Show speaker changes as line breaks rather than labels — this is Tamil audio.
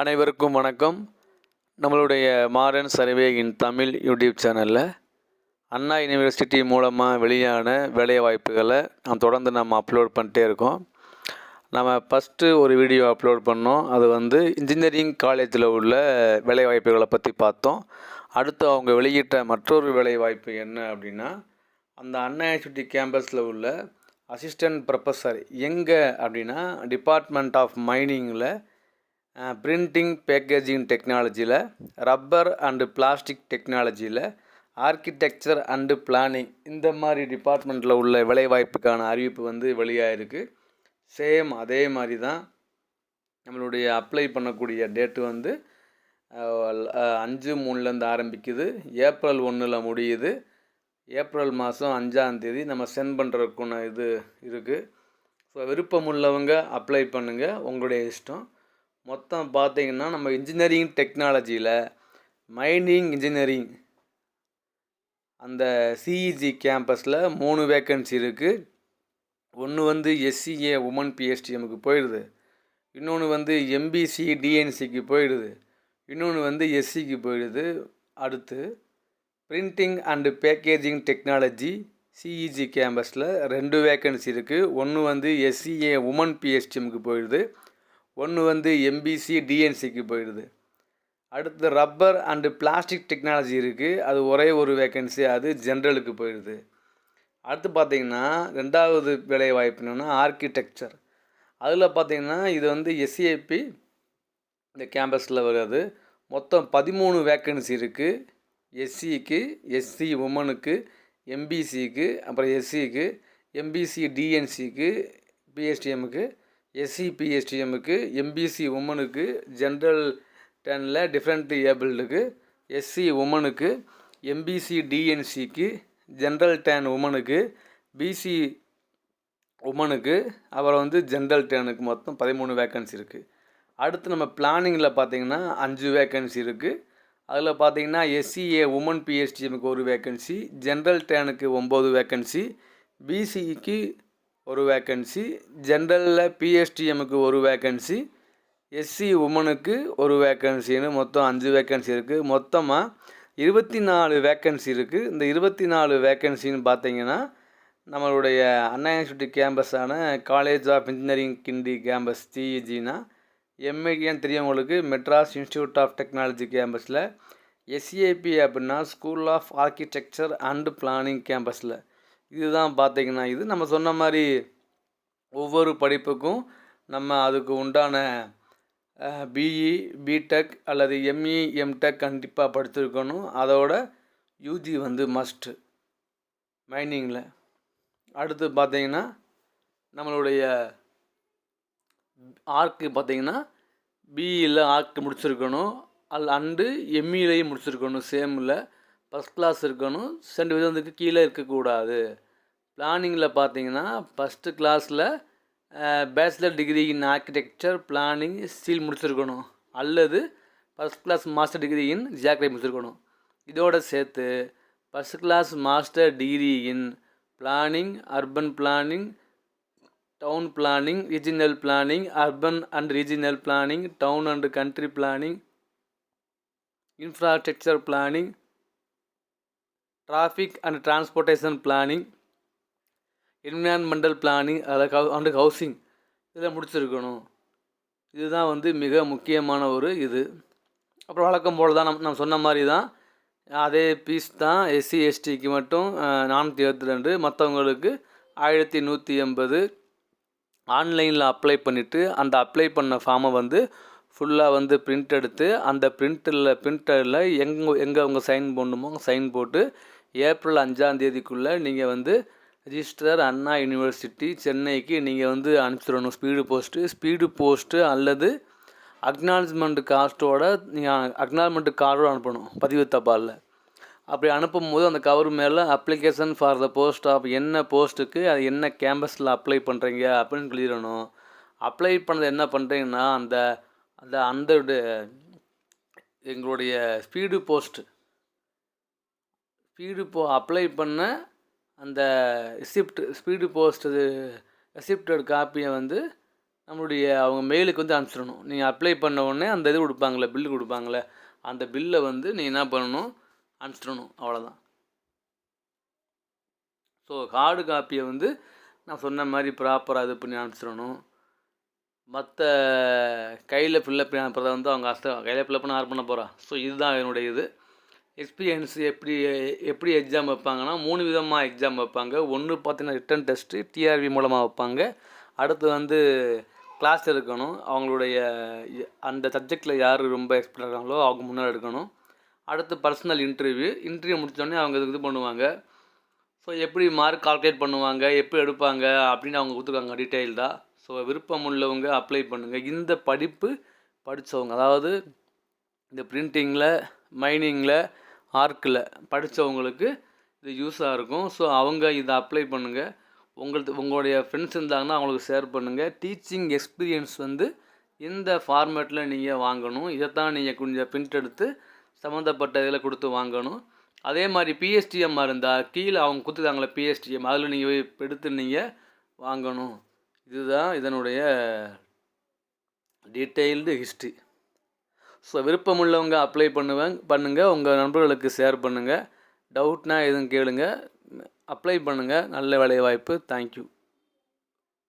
அனைவருக்கும் வணக்கம். நம்மளுடைய modern survey in Tamil YouTube சேனலில் அண்ணா யூனிவர்சிட்டி மூலமாக வெளியான வேலைவாய்ப்புகளை நாம் தொடர்ந்து நம்ம அப்லோட் பண்ணிட்டே இருக்கோம். நம்ம ஃபஸ்ட்டு ஒரு வீடியோ அப்லோட் பண்ணோம். அது வந்து இன்ஜினியரிங் காலேஜில் உள்ள வேலைவாய்ப்புகளை பற்றி பார்த்தோம். அடுத்து அவங்க வெளியிட்ட மற்றொரு வேலைவாய்ப்பு என்ன அப்படின்னா அந்த அண்ணா யூனிவர்சிட்டி கேம்பஸில் உள்ள அசிஸ்டன்ட் ப்ரொஃபஸர் எங்கே அப்படின்னா டிபார்ட்மெண்ட் ஆஃப் மைனிங்கில் பிரிண்டிங் பேக்கேஜிங் டெக்னாலஜியில் ரப்பர் அண்டு பிளாஸ்டிக் டெக்னாலஜியில் ஆர்கிடெக்சர் அண்டு பிளானிங் இந்த மாதிரி டிபார்ட்மெண்ட்டில் உள்ள வேலைவாய்ப்புக்கான அறிவிப்பு வந்து வெளியாகிருக்கு சேம் அதே மாதிரி தான் நம்மளுடைய அப்ளை பண்ணக்கூடிய டேட்டு வந்து அஞ்சு மூணுலேருந்து ஆரம்பிக்குது. ஏப்ரல் ஒன்றில் முடியுது. ஏப்ரல் மாதம் அஞ்சாந்தேதி நம்ம சென்ட் பண்ணுறதுக்குன்னு இது இருக்குது ஸோ விருப்பம் உள்ளவங்க அப்ளை பண்ணுங்கள் உங்களுடைய இஷ்டம். மொத்தம் பார்த்தீங்கன்னா நம்ம இன்ஜினியரிங் டெக்னாலஜியில் மைனிங் இன்ஜினியரிங் அந்த சிஇஜி கேம்பஸில் மூணு வேக்கன்சி இருக்குது ஒன்று வந்து எஸ்சிஏ உமன் பிஎஸ்டிஎம்க்கு போயிடுது. இன்னொன்று வந்து எம்பிசி டிஎன்சிக்கு போயிடுது. இன்னொன்று வந்து எஸ்சிக்கு போயிடுது. அடுத்து printing and packaging technology CEG கேம்பஸில் ரெண்டு வேக்கன்சி இருக்குது ஒன்று வந்து எஸ்சிஏ உமன் பிஎஸ்டிஎம்க்கு போயிடுது. ஒன்று வந்து எம்பிசி டிஎன்சிக்கு போயிடுது. அடுத்து ரப்பர் அண்டு பிளாஸ்டிக் டெக்னாலஜி இருக்குது அது ஒரே ஒரு வேக்கன்சி அது ஜென்ரலுக்கு போயிடுது. அடுத்து பார்த்தீங்கன்னா ரெண்டாவது வேலை வாய்ப்பு என்னென்னா ஆர்கிடெக்சர் அதில் பார்த்திங்கன்னா இது வந்து எஸ்சிஐபி இந்த கேம்பஸில் வருது. மொத்தம் பதிமூணு வேக்கன்சி இருக்குது எஸ்சிக்கு எஸ்சி உமனுக்கு எம்பிசிக்கு அப்புறம் எஸ்சிக்கு எம்பிசி டிஎன்சிக்கு பிஎஸ்டிஎம்முக்கு எஸ்சி பிஎஸ்டிஎம்முக்கு எம்பிசி உமனுக்கு ஜென்ரல் டெனில் டிஃப்ரெண்ட் ஏபிள்டுக்கு எஸ்சி உமனுக்கு எம்பிசி டிஎன்சிக்கு ஜென்ரல் டேன் உமனுக்கு பிசி உமனுக்கு அப்புறம் வந்து ஜென்ரல் டேனுக்கு மொத்தம் பதிமூணு வேக்கன்சி இருக்குது அடுத்து நம்ம பிளானிங்கில் பார்த்திங்கன்னா அஞ்சு வேக்கன்சி இருக்குது அதில் பார்த்திங்கன்னா எஸ்சிஏ உமன் பிஎஸ்டிஎம்க்கு ஒரு வேக்கன்சி ஜென்ரல் டேனுக்கு ஒம்பது வேக்கன்சி பிசிக்கு ஒரு வேக்கன்சி ஜென்ரலில் பிஎஸ்டிஎம்முக்கு ஒரு வேக்கன்சி எஸ்சி உமனுக்கு ஒரு வேக்கன்சின்னு மொத்தம் அஞ்சு வேக்கன்சி இருக்குது மொத்தமாக இருபத்தி நாலு வேக்கன்சி இருக்குது இந்த இருபத்தி நாலு வேக்கன்சின்னு பார்த்தீங்கன்னா நம்மளுடைய Anna university கேம்பஸான college of engineering Guindy campus சிஇஜினா எம்ஏகேன்னு தெரியவங்களுக்கு மெட்ராஸ் இன்ஸ்டியூட் ஆஃப் டெக்னாலஜி கேம்பஸில் எஸ்ஏபி அப்படின்னா school of architecture and planning கேம்பஸில் இதுதான் பார்த்தீங்கன்னா இது நம்ம சொன்ன மாதிரி ஒவ்வொரு படிப்புக்கும் நம்ம அதுக்கு உண்டான பிஇ பிடெக் அல்லது எம்இ எம்டெக் கண்டிப்பாக படிச்சிருக்கணும். அதோட யூஜி வந்து மஸ்ட்டு மைனிங்கில் அடுத்து பார்த்தீங்கன்னா நம்மளுடைய ஆர்க்கு பார்த்திங்கன்னா பிஇயில் ஆர்க் முடிச்சிருக்கணும். அல் அண்டு எம்இலையும் முடிச்சிருக்கணும். சேமில் ஃபஸ்ட் கிளாஸ் இருக்கணும். சென்ட் விதத்துக்கு கீழே இருக்கக்கூடாது. பிளானிங்கில் பார்த்தீங்கன்னா ஃபஸ்ட்டு கிளாஸில் bachelor degree in architecture planning steel முடிச்சிருக்கணும். அல்லது first class master degree in geography முடிச்சிருக்கணும். இதோடு சேர்த்து first class master degree in planning urban planning town planning regional planning urban and regional planning town and country planning infrastructure planning traffic and transportation planning environmental planning அதாவது அண்டு ஹவுசிங் இதில் முடிச்சிருக்கணும். இதுதான் வந்து மிக முக்கியமான ஒரு இது. அப்புறம் வழக்கம் போல் தான் நம் நம்ம சொன்ன மாதிரி தான் அதே பீஸ் தான் எஸ்சி எஸ்டிக்கு மட்டும் நானூற்றி இருபத்தி ரெண்டு மற்றவங்களுக்கு ஆயிரத்தி நூற்றி எண்பது. ஆன்லைனில் அப்ளை பண்ணிவிட்டு அந்த அப்ளை பண்ண ஃபார்மை வந்து ஃபுல்லாக வந்து பிரிண்ட் எடுத்து அந்த பிரிண்டில் பிரிண்டரில் எங்கே எங்கே அவங்க சைன் போடணுமோ சைன் போட்டு ஏப்ரல் அஞ்சாம் தேதிக்குள்ளே நீங்கள் வந்து ரிஜிஸ்டர் அண்ணா யூனிவர்சிட்டி சென்னைக்கு நீங்கள் வந்து அனுப்பிச்சிடணும். ஸ்பீடு போஸ்ட்டு ஸ்பீடு போஸ்ட்டு அல்லது அக்னாலஜ்மெண்ட் காஸ்ட்டோட நீங்கள் அக்னாலஜ்மெண்ட் கார்டோடு அனுப்பணும் பதிவு தபாலில். அப்படி அனுப்பும் போது அந்த கவர் மேலே application for the post of என்ன போஸ்ட்டுக்கு அது என்ன கேம்பஸில் அப்ளை பண்ணுறீங்க அப்படின்னு எழுதிடணும். அப்ளை பண்ணது என்ன பண்ணுறீங்கன்னா அந்த அந்த அந்த எங்களுடைய ஸ்பீடு போஸ்ட்டு ஸ்பீடு போ அப்ளை பண்ண அந்த ரிசிப்ட் ஸ்பீடு போஸ்ட்டு ரெசிப்டட் காப்பியை வந்து நம்மளுடைய அவங்க மெயிலுக்கு வந்து அனுப்பிச்சிடணும். நீங்கள் அப்ளை பண்ண உடனே அந்த இது கொடுப்பாங்களே பில்லு கொடுப்பாங்களே அந்த பில்லை வந்து நீ என்ன பண்ணணும்? அனுப்பிச்சிடணும். அவ்வளோதான் ஸோ ஹார்டு காப்பியை வந்து நான் சொன்ன மாதிரி ப்ராப்பராக இது பண்ணி அனுப்பிச்சிடணும். மற்ற கையில் ஃபில்லப் பண்ணி அனுப்புறத வந்து அவங்க அஸ்த கையில் ஃபில்லப் பண்ண ஆர் பண்ண போகிறா ஸோ இதுதான் என்னுடைய இது. எக்ஸ்பீரியன்ஸ் எப்படி எப்படி எக்ஸாம் வைப்பாங்கன்னா மூணு விதமாக எக்ஸாம் வைப்பாங்க. ஒன்று பார்த்தீங்கன்னா ரிட்டன் டெஸ்ட்டு டிஆர்வி மூலமாக வைப்பாங்க. அடுத்து வந்து கிளாஸ் எடுக்கணும். அவங்களுடைய அந்த சப்ஜெக்டில் யார் ரொம்ப எக்ஸ்பர்ட் இருக்காங்களோ அவங்க முன்னாடி எடுக்கணும். அடுத்து பர்சனல் இன்டர்வியூ இன்டர்வியூ முடித்தோடனே அவங்க இது பண்ணுவாங்க. ஸோ எப்படி மார்க் கால்குலேட் பண்ணுவாங்க எப்படி எடுப்பாங்க அப்படின்னு அவங்க கொடுத்துருக்காங்க டீட்டெயில்டாக ஸோ விருப்பம் உள்ளவங்க அப்ளை பண்ணுங்கள் இந்த படிப்பு படித்தவங்க அதாவது இந்த பிரிண்டிங்கில் மைனிங்கில் ஆர்க்கில் படித்தவங்களுக்கு இது யூஸாக இருக்கும். ஸோ அவங்க இதை அப்ளை பண்ணுங்கள் உங்களுக்கு உங்களுடைய ஃப்ரெண்ட்ஸ் இருந்தாங்கன்னா அவங்களுக்கு ஷேர் பண்ணுங்கள் டீச்சிங் எக்ஸ்பீரியன்ஸ் வந்து இந்த ஃபார்மேட்டில் நீங்கள் வாங்கணும். இதைத்தான் நீங்கள் கொஞ்சம் பிரிண்ட் எடுத்து சம்மந்தப்பட்ட இதில் கொடுத்து வாங்கணும். அதே மாதிரி பிஎஸ்டிஎம்மாக இருந்தால் கீழே அவங்க கொடுத்துருக்காங்களே பிஎஸ்டிஎம் அதில் நீங்கள் எடுத்து நீங்கள் வாங்கணும். இதுதான் இதனுடைய டீட்டெயில்டு ஹிஸ்ட்ரி ஸோ விருப்பமுள்ளவங்க அப்ளை பண்ணுவேன் பண்ணுங்கள் உங்கள் நண்பர்களுக்கு ஷேர் பண்ணுங்கள் டவுட்னா எதுவும் கேளுங்கள் அப்ளை பண்ணுங்கள் நல்ல வேலை வாய்ப்பு தேங்க்யூ